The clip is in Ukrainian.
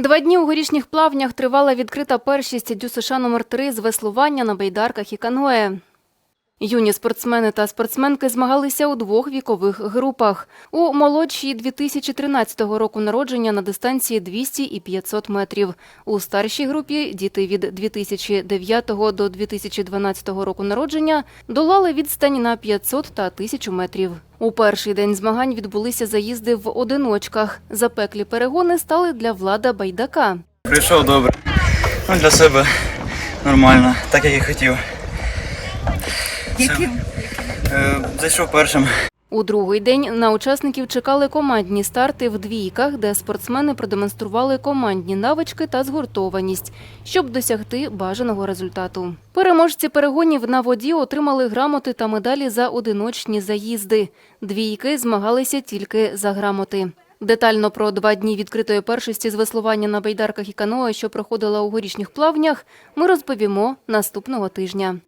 Два дні у горішніх плавнях тривала відкрита першість ДЮСШ номер 3 з веслування на байдарках і каное. Юні спортсмени та спортсменки змагалися у двох вікових групах. У молодшій 2013 року народження на дистанції 200 і 500 метрів. У старшій групі діти від 2009 до 2012 року народження долали відстань на 500 та 1000 метрів. У перший день змагань відбулися заїзди в одиночках. Запеклі перегони стали для влада байдака. Прийшов добре. Ну, для себе нормально, так як і хотів. Яким? Е, зайшов першим. У другий день на учасників чекали командні старти в двійках, де спортсмени продемонстрували командні навички та згуртованість, щоб досягти бажаного результату. Переможці перегонів на воді отримали грамоти та медалі за одиночні заїзди. Двійки змагалися тільки за грамоти. Детально про два дні відкритої першості з веслування на байдарках і каное, що проходила у горішніх плавнях, ми розповімо наступного тижня.